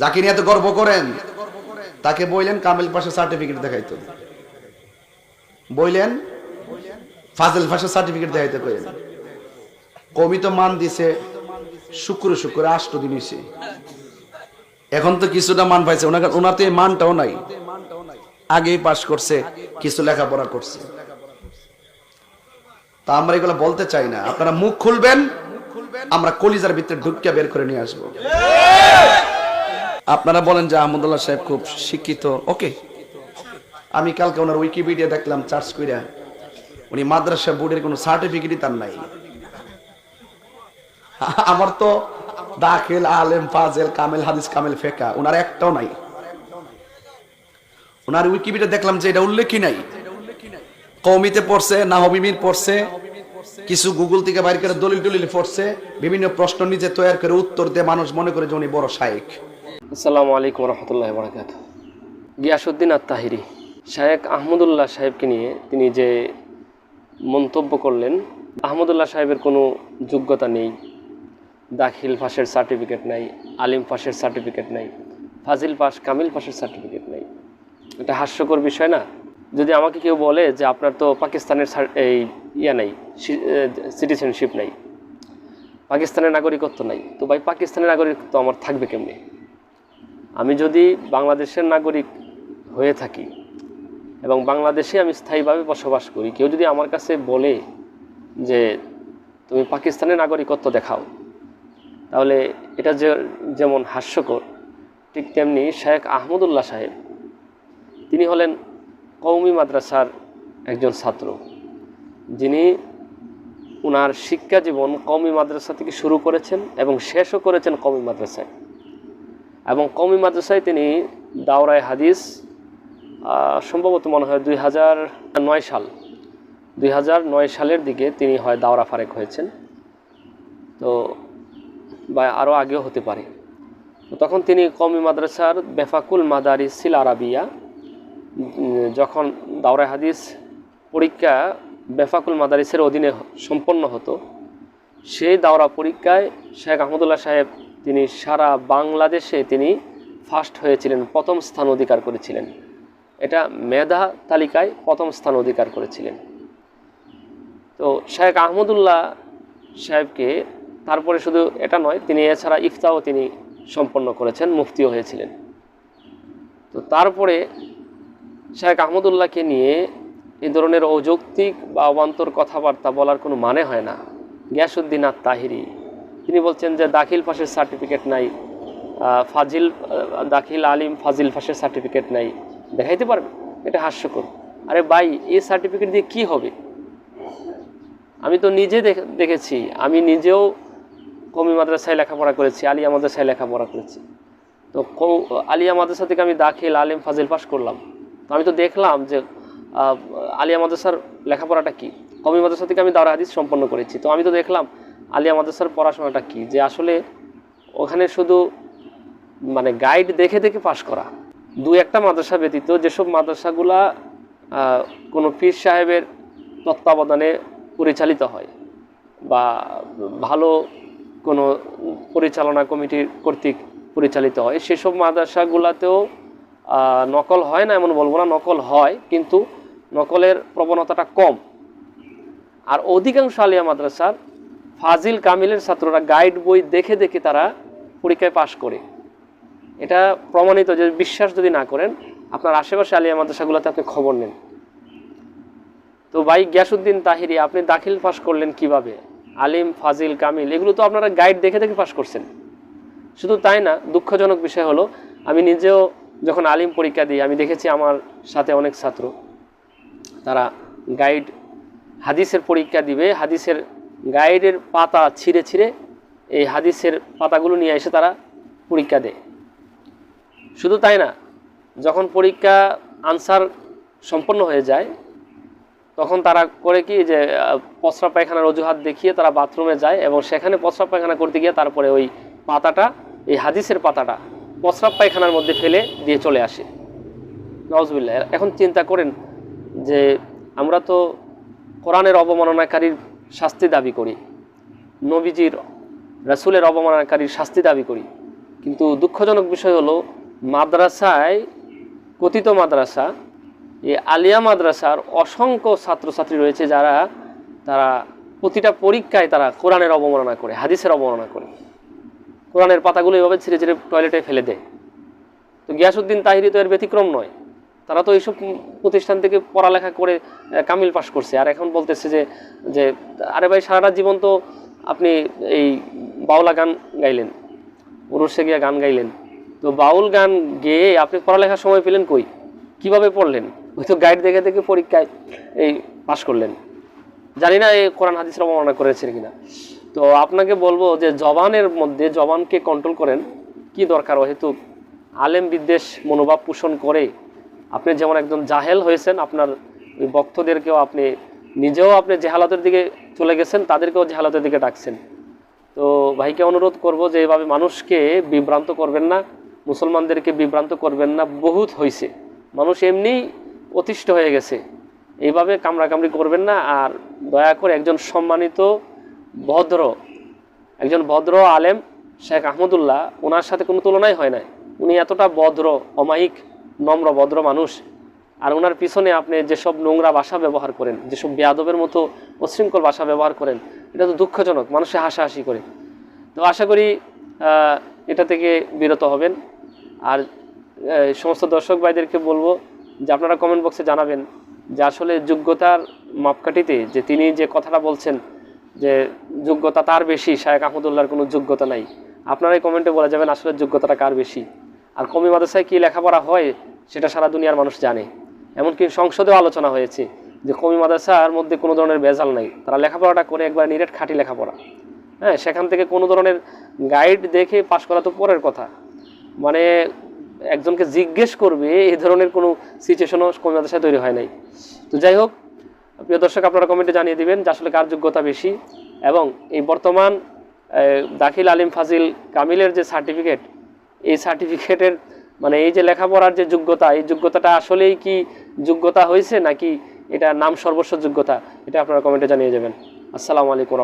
যাকে নিয়ে এত গর্ব করেন, তাকে বললেন কামেল পাশে সার্টিফিকেট দেখাইতো। বললেন ফাজেল পাশে সার্টিফিকেট দেখাইতে কইলেন। কবি তো মান দিছে, শুক্র শুক্র আষ্ট দিন এখন তো কিছুটা মান পাইছে ওনার ওনার তো এই মানটাও নাই। আগেই পাশ করছে, কিছু লেখাপড়া করছে। তা আমরা এগুলো বলতে চাই না। আপনারা মুখ খুলবেন, আমরা কলিজার ভিতরে ঢুকিয়া বের করে নিয়ে আসব। আপনারা বলেন যে আহমদুল্লাহ সাহেব খুব শিক্ষিত। ওকে। আমি কালকে ওনার উইকিপিডিয়া দেখলাম চার্জ কইরা। উনি মাদ্রাসা বোর্ডের কোনো সার্টিফিকেটই তার নাই। আমার তো দাখিল, আলেম, ফাজেল, কামেল, হাদিস, কামেল, ফেকা। ওনার একটাও নাই। ওনার উইকিপিডিয়া দেখলাম যে এটা উল্লেখই নাই। কৌমিতে পড়ছে না হবিমির পড়ছে, কিছু গুগল থেকে বাইর করে দলিল টলিল পড়ছে, বিভিন্ন প্রশ্ন নিজে তৈরি করে উত্তর দিয়ে মানুষ মনে করে যে উনি বড় শায়েক। আসসালামু আলাইকুম রহমতুল্লাহ বরাকাত গিয়াসুদ্দিন আত্মাহিরি শায়েক আহমদুল্লাহ সাহেবকে নিয়ে তিনি যে মন্তব্য করলেন, আহমদুল্লাহ সাহেবের কোনো যোগ্যতা নেই, দাখিল পাশের সার্টিফিকেট নাই, আলিম পাশের সার্টিফিকেট নাই, ফাজিল পাস কামিল পাশের সার্টিফিকেট নাই। এটা হাস্যকর বিষয় না? যদি আমাকে কেউ বলে যে আপনার তো পাকিস্তানের এই ইয়া নাই সিটিজেনশিপ নাই, পাকিস্তানের নাগরিকত্ব নাই, তো ভাই পাকিস্তানের নাগরিকত্ব আমার থাকবে কেমনি? আমি যদি বাংলাদেশের নাগরিক হয়ে থাকি এবং বাংলাদেশে আমি স্থায়ীভাবে বসবাস করি, কেউ যদি আমার কাছে বলে যে তুমি পাকিস্তানের নাগরিকত্ব দেখাও, তাহলে এটা যে, যেমন হাস্যকর, ঠিক তেমনি শেখ আহমদুল্লাহ সাহেব, তিনি হলেন কৌমি মাদ্রাসার একজন ছাত্র। যিনি ওনার শিক্ষা জীবন কওমি মাদ্রাসা থেকে শুরু করেছেন এবং শেষও করেছেন কওমি মাদ্রাসায়। এবং কওমি মাদ্রাসায় তিনি দাওরায় হাদিস সম্ভবত মনে হয় দুই হাজার নয় সাল, দুই হাজার নয় সালের দিকে তিনি হয় দাওরা ফারেক হয়েছেন। তো বা আরও আগেও হতে পারে। তখন তিনি কমি মাদ্রাসার বেফাকুল মাদারিসিল আরাবিয়া যখন দাওরায় হাদিস পরীক্ষা বেফাকুল মাদারিসের অধীনে সম্পন্ন হতো, সেই দাওরা পরীক্ষায় শেখ আহমদুল্লাহ সাহেব তিনি সারা বাংলাদেশে তিনি ফার্স্ট হয়েছিলেন, প্রথম স্থান অধিকার করেছিলেন। এটা মেধা তালিকায় প্রথম স্থান অধিকার করেছিলেন। তো শেখ আহমদুল্লাহ সাহেবকে তারপরে শুধু এটা নয়, তিনি এছাড়া ইফতাও তিনি সম্পন্ন করেছেন, মুফতিও হয়েছিলেন। তো তারপরে শেখ আহমদুল্লাহকে নিয়ে এই ধরনের অযৌক্তিক বা অবান্তর কথাবার্তা বলার কোনো মানে হয় না। গিয়াসুদ্দিন আর তাহিরি তিনি বলছেন যে দাখিল ফাঁসের সার্টিফিকেট নাই। ফাজিল দাখিল আলিম ফাজিল ফাঁসের সার্টিফিকেট নাই। দেখাইতে পারবে? এটা হাস্যকর। আরে ভাই, এই সার্টিফিকেট দিয়ে কি হবে? আমি তো নিজে দেখেছি। আমি নিজেও কমি মাদ্রাসায় লেখাপড়া করেছি, আলিয়া মাদ্রাসায় লেখাপড়া করেছি। তো আলিয়া মাদ্রাসা থেকে আমি দাখিল আলিম ফাজিল পাস করলাম। তো আমি তো দেখলাম যে আলিয়া মাদ্রাসার লেখাপড়াটা কি? কমি মাদ্রাসা থেকে আমি দাওরা হাদিস সম্পন্ন করেছি। তো আমি তো দেখলাম আলিয়া মাদ্রাসার পড়াশোনাটা কি? যে আসলে ওখানে শুধু মানে গাইড দেখে দেখে পাশ করা। দু একটা মাদ্রাসা ব্যতীত যেসব মাদ্রাসাগুলা কোনো পীর সাহেবের তত্ত্বাবধানে পরিচালিত হয় বা ভালো কোনো পরিচালনা কমিটির কর্তৃক পরিচালিত হয়, সেসব মাদ্রাসাগুলাতেও নকল হয় না, এমন বলব না, নকল হয়, কিন্তু নকলের প্রবণতাটা কম। আর অধিকাংশ আলিয়া মাদ্রাসার ফাজিল কামিলের ছাত্ররা গাইড বই দেখে দেখে তারা পরীক্ষায় পাশ করে। এটা প্রমাণিত যে বিশ্বাস যদি না করেন, আপনার আশেপাশে আলিয়া মাদ্রাসাগুলোতে আপনি খবর নেন। তো ভাই গ্যাসুদ্দিন তাহিরি, আপনি দাখিল পাশ করলেন কীভাবে? আলিম, ফাজিল, কামিল, এগুলো তো আপনারা গাইড দেখে দেখে পাশ করছেন। শুধু তাই না, দুঃখজনক বিষয় হলো, আমি নিজেও যখন আলিম পরীক্ষা দিই, আমি দেখেছি আমার সাথে অনেক ছাত্র। তারা গাইড, হাদিসের পরীক্ষা দিবে, হাদিসের গাইডের পাতা ছিঁড়ে ছিঁড়ে এই হাদিসের পাতাগুলো নিয়ে এসে তারা পরীক্ষা দেয়। শুধু তাই না, যখন পরীক্ষা আনসার সম্পন্ন হয়ে যায়, তখন তারা করে কি যে প্রস্রাব পায়খানার অজুহাত দেখিয়ে তারা বাথরুমে যায় এবং সেখানে প্রস্রাব পায়খানা করতে গিয়ে তারপরে ওই পাতাটা, এই হাদিসের পাতাটা প্রস্রাব পায়খানার মধ্যে ফেলে দিয়ে চলে আসে। নজবিল্লা এখন চিন্তা করেন যে, আমরা তো কোরআনের অবমাননাকারীর শাস্তি দাবি করি। নবীজির, রাসূলের অবমাননাকারীর শাস্তি দাবি করি। কিন্তু দুঃখজনক বিষয় হলো, মাদ্রাসায়, কথিত মাদ্রাসা, এই আলিয়া মাদ্রাসার অসংখ্য ছাত্রছাত্রী রয়েছে যারা, তারা প্রতিটা পরীক্ষায় তারা কোরআনের অবমাননা করে, হাদিসের অবমাননা করে। কোরআনের পাতাগুলো এভাবে ছিঁড়ে ছিঁড়ে টয়লেটে ফেলে দেয়। তো গিয়াসুদ্দিন তাহিরি তো এর ব্যতিক্রম নয়। তারা তো এইসব প্রতিষ্ঠান থেকে পড়ালেখা করে কামিল পাশ করছে। আর এখন বলতেছে যে যে, আরে ভাই, সারাটা জীবন তো আপনি এই বাউলা গান গাইলেন উরুষে গিয়ে গান গাইলেন। তো বাউল গান গেয়ে আপনি পড়ালেখার সময় পেলেন কই? কীভাবে পড়লেন? ওই তো গাইড দেখে দেখে পরীক্ষায় এই পাশ করলেন। জানি না এই কোরআন, হাদিসের অবমাননা করেছেন কিনা। তো আপনাকে বলব যে, জবানের মধ্যে জবানকে কন্ট্রোল করেন, কি দরকার? যেহেতু আলেম বিদ্বেষ মনোভাব পোষণ করে আপনি যেমন একজন জাহেল হয়েছেন, আপনার ভক্তদেরকেও আপনি নিজেও আপনি জেহালতের দিকে চলে গেছেন, তাদেরকেও জেহালতের দিকে ডাকছেন। তো ভাইকে অনুরোধ করব যে এইভাবে মানুষকে বিভ্রান্ত করবেন না, মুসলমানদেরকে বিভ্রান্ত করবেন না, বহুত হয়েছে মানুষ এমনিই অতিষ্ঠ হয়ে গেছে। এইভাবে কামড়াকামড়ি করবেন না, আর দয়া করে একজন সম্মানিত ভদ্র, একজন ভদ্র আলেম শেখ আহমদুল্লাহ, ওনার সাথে কোনো তুলনাই হয় না উনি এতটা ভদ্র, অমায়িক নম্র, ভদ্র মানুষ, আর ওনার পিছনে আপনি যেসব নোংরা ভাষা ব্যবহার করেন, যেসব বেয়াদবের মতো অশৃঙ্খল ভাষা ব্যবহার করেন, এটা তো দুঃখজনক, মানুষে হাসাহাসি করে। তো আশা করি এটা থেকে বিরত হবেন। আর সমস্ত দর্শক ভাইদেরকে বলব যে আপনারা কমেন্ট বক্সে জানাবেন যে আসলে যোগ্যতার মাপকাঠিতে যে তিনি যে কথাটা বলছেন, যে যোগ্যতা তার বেশি শায়েক আহমদুল্লাহর কোনো যোগ্যতা নাই। আপনারাই কমেন্টে বলা যাবেন আসলে যোগ্যতাটা কার বেশি। আর কমি মাদ্রাসায় কী লেখাপড়া হয়, সেটা সারা দুনিয়ার মানুষ জানে। এমনকি সংসদেও আলোচনা হয়েছে যে কমি মাদ্রাসার মধ্যে কোনো ধরনের ভেজাল নাই। তারা লেখাপড়াটা করে একবার নিরেট খাঁটি লেখাপড়া। হ্যাঁ সেখান থেকে কোনো ধরনের গাইড দেখে পাশ করা তো পরের কথা। মানে একজনকে জিজ্ঞেস করবে এই ধরনের কোনো সিচুয়েশনও কমি মাদ্রাসায় তৈরি হয় নাই। তো যাই হোক, প্রিয় দর্শক, আপনারা কমেন্টে জানিয়ে দিবেন যে আসলে কার যোগ্যতা বেশি। এবং এই বর্তমান দাখিল আলিম ফাজিল কামিলের যে সার্টিফিকেট এই সার্টিফিকেটের মানে এই যে লেখাপড়ার যে যোগ্যতা, এই যোগ্যতাটা আসলেই কি যোগ্যতা হয়েছে নাকি এটা নাম সর্বস্ব যোগ্যতা এটা আপনারা কমেন্টে জানিয়ে যাবেন আসসালামু আলাইকুম।